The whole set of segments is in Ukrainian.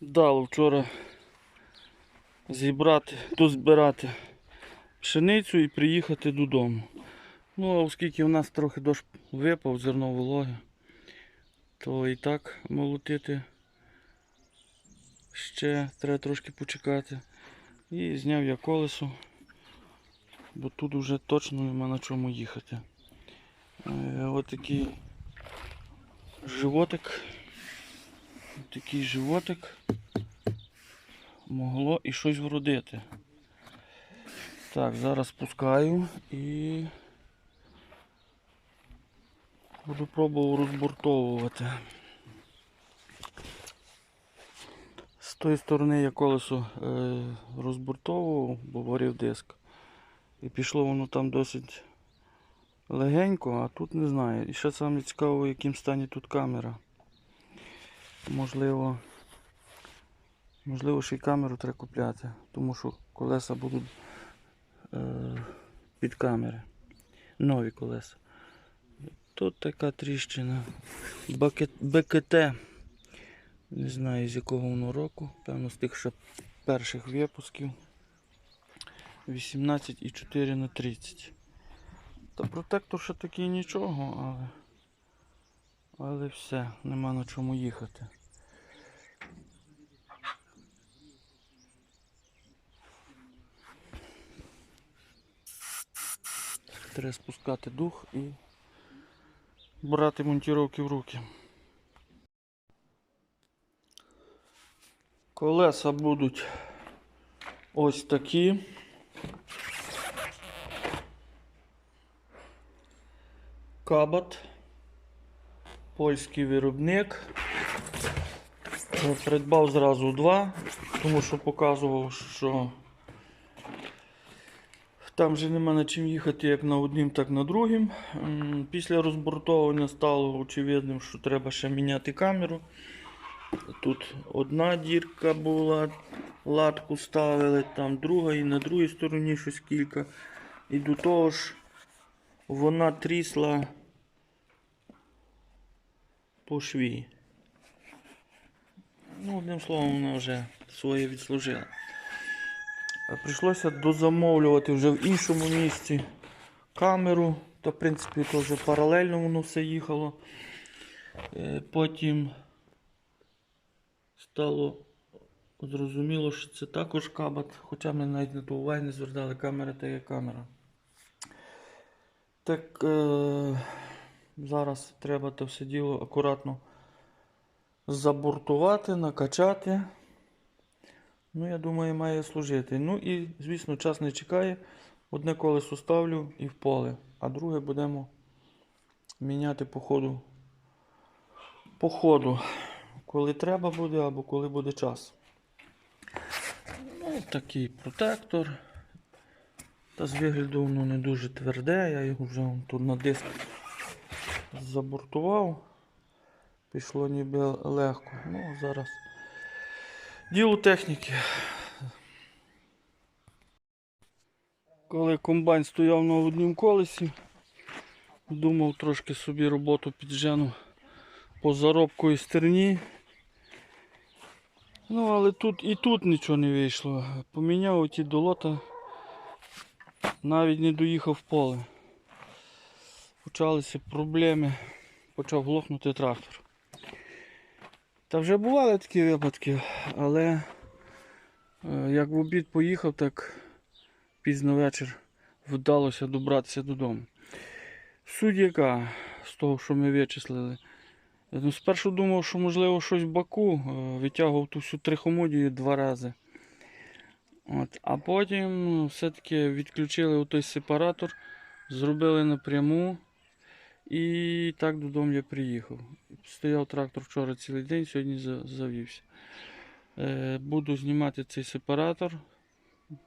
Дало вчора зібрати, дозбирати пшеницю і приїхати додому. Ну, а оскільки у нас трохи дощ випав, зерно вологе, то і так молотити ще треба трошки почекати. І зняв я колесо, бо тут вже точно нема на чому їхати. Е, Отакий животик. Такий животик могло і щось вродити. Так, зараз пускаю і буду пробувати розбуртовувати. З тої сторони я колесо е, розбуртовував, бо варив диск. І пішло воно там досить легенько, а тут не знаю. І ще саме цікаво, в яким стані тут камера. Можливо, можливо, ще й камеру треба купляти, тому що колеса будуть е, під камери. Нові колеса. Тут така тріщина. БКТ. Не знаю з якого воно року. Певно з тих ще перших випусків. 18,4 на 30. Та протектор ще такий нічого, але. Але все, нема на чому їхати. Треба спускати дух і брати монтіровки в руки. Колеса будуть ось такі. Кабат. Польський виробник. Придбав зразу два, тому що показував, що там вже нема на чим їхати як на одним, так на другим. Після розбортовування стало очевидним, що треба ще міняти камеру. Тут одна дірка була, латку ставили, там друга і на другій стороні щось кілька. І до того ж вона трісла по шві. Ну, одним словом, вона вже своє відслужила. Прийшлося дозамовлювати вже в іншому місці камеру. Та, в принципі, то вже паралельно воно все їхало. Е, Потім стало зрозуміло, що це також кабат, хоча ми навіть на то уваги не звертали камера та є камера. Так е, зараз треба це все діло акуратно забортувати, накачати. Ну, я думаю, має служити. Ну і, звісно, час не чекає. Одне колесо ставлю і в поле, а друге будемо міняти по ходу. По ходу, коли треба буде або коли буде час. Ну, такий протектор. Та з вигляду воно не дуже тверде, я його вже тут на диск забортував. Пішло ніби легко. Ну, зараз. Діло техніки. Коли комбайн стояв на однім колесі, думав трошки собі роботу піджену по заробку і стерні. Ну, але тут і тут нічого не вийшло. Поміняв оті долота, навіть не доїхав в поле. Почалися проблеми, почав глохнути трактор. Та вже бували такі випадки, але е, як в обід поїхав, так пізно вечір вдалося добратися додому. Суть яка з того, що ми вичислили. Ну, спершу думав, що можливо щось в баку, е, витягував ту всю трихомодію два рази. От. А потім все-таки відключили той сепаратор, зробили напряму. І так додому я приїхав. Стояв трактор вчора цілий день, сьогодні завівся. Е, буду знімати цей сепаратор,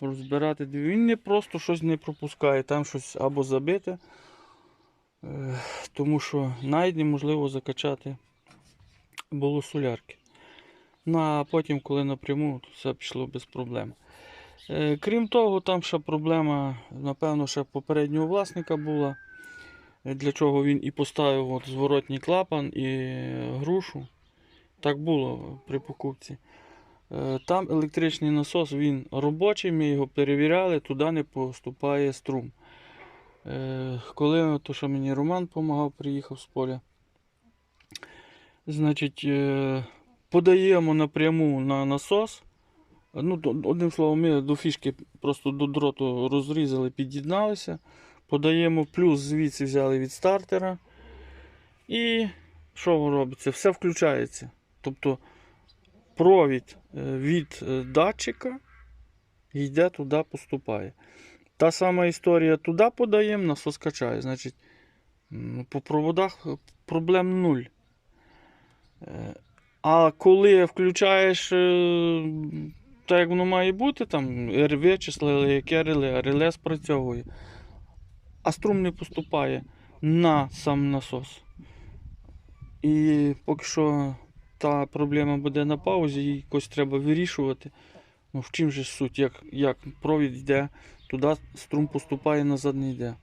розбирати. Він не просто щось не пропускає, там щось або забите, е, тому що навіть неможливо закачати було солярки. Ну а потім, коли напряму, все пішло без проблем. Е, крім того, там ще проблема, напевно, ще попереднього власника була для чого він і поставив от зворотній клапан і грушу. Так було при покупці. Е, Там електричний насос, він робочий, ми його перевіряли, туди не поступає струм. Е, Коли то, що мені Роман допомагав, приїхав з поля, значить, е, подаємо напряму на насос. Ну, одним словом, ми до фішки просто до дроту розрізали, під'єдналися. Подаємо плюс звідси взяли від стартера. І що робиться? Все включається. Тобто провід е, від е, датчика йде туди, поступає. Та сама історія туди подаємо, насос качає. Значить, по проводах проблем нуль. Е, А коли включаєш так, як воно має бути, там вичислили, яке реле, а реле спрацьовує. А струм не поступає на сам насос. І поки що та проблема буде на паузі, її якось треба вирішувати. Ну в чим же суть? Як, як провід йде, туди струм поступає, назад не йде.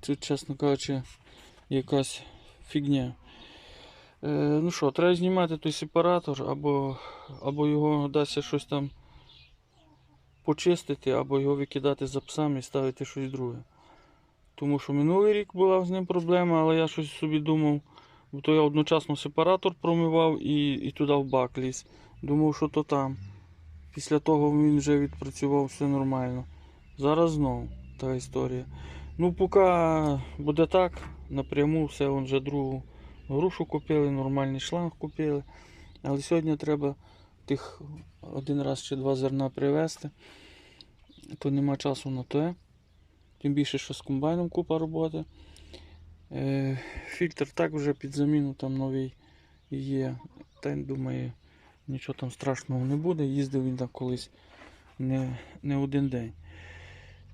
Це, чесно кажучи, якась фігня. Е, ну що, треба знімати той сепаратор, або, або його дасться щось там почистити, або його викидати за псами і ставити щось друге. Тому що минулий рік була з ним проблема, але я щось собі думав, бо то я одночасно сепаратор промивав і, і туди в бак ліз. Думав, що то там. Після того він вже відпрацював все нормально. Зараз знову та історія. Ну, поки буде так, напряму все, он вже другу грушу купили, нормальний шланг купили. Але сьогодні треба тих один раз чи два зерна привезти. То нема часу на те. Тим більше, що з комбайном купа роботи. Е, фільтр так вже під заміну там новий є. Та думаю, нічого там страшного не буде. Їздив він там колись не, не один день.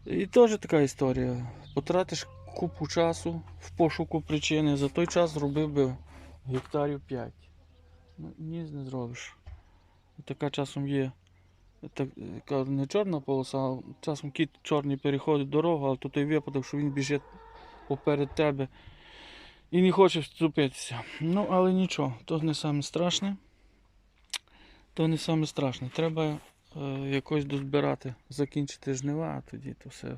І теж така історія. Потратиш купу часу в пошуку причини. За той час зробив би гектарів 5. Ну, ні, не зробиш. Така часом є. Так, не чорна полоса, а часом кіт чорний переходить дорогу, але то той випадок, що він біжить поперед тебе і не хоче вступитися. Ну, але нічого, то не саме страшне. То не саме страшне. Треба е, якось дозбирати, закінчити жнива, а тоді то все,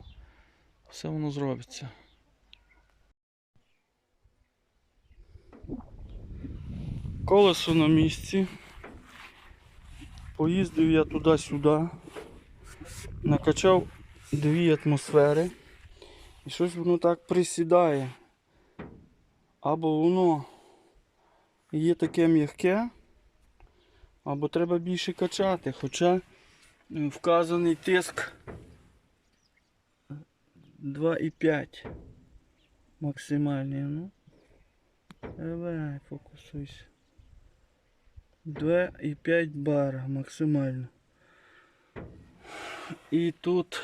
все воно зробиться. Колесо на місці. Поїздив я туди-сюди, накачав дві атмосфери. І щось воно так присідає. Або воно є таке м'яке, або треба більше качати. Хоча е, вказаний тиск 2,5 максимальний. Ну. Давай, фокусуйся. 2,5 бара максимально. І тут.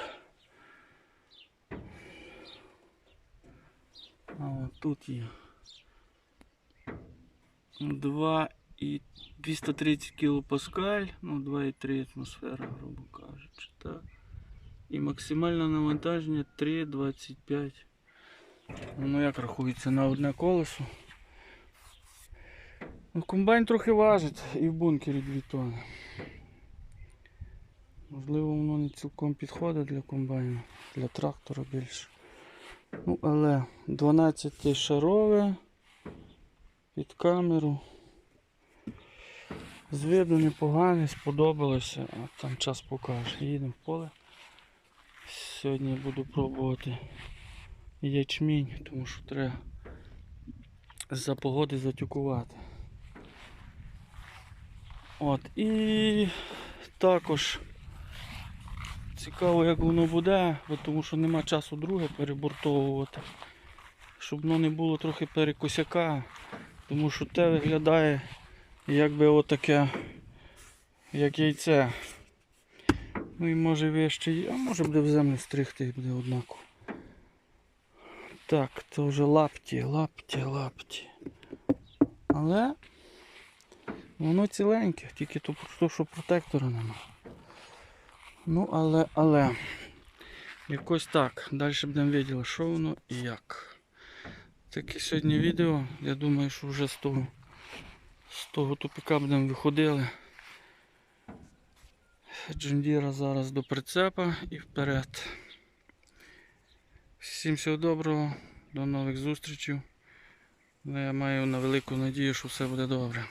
А от тут є. 2 і 230 кілопаскаль, ну 2,3 атмосфера, грубо кажучи, так. І максимальне навантаження 3,25. Ну як рахується на одне колесо. Ну, комбайн трохи важить і в бункері 2 тонни. Можливо, воно не цілком підходить для комбайну, для трактора більше. Ну, але 12 шарове під камеру. З виду непогане, сподобалося, а там час покаже. Їдемо в поле. Сьогодні буду пробувати ячмінь, тому що треба за погоди затюкувати. От, і також цікаво, як воно буде, тому що нема часу друге перебортовувати. Щоб воно не було трохи перекосяка, тому що те виглядає якби отаке, як яйце. Ну і може вище, а може буде в землю стригти і буде однаково. Так, це вже лапті, лапті, лапті. Але воно ціленьке, тільки то, то що протектора нема. Ну, але, але. Якось так. Далі будемо виділи, що воно і як. Таке сьогодні відео. Я думаю, що вже з того, з того тупика будемо виходили. Джундіра зараз до прицепа і вперед. Всім всього доброго, до нових зустрічей. Ну, Я маю на велику надію, що все буде добре.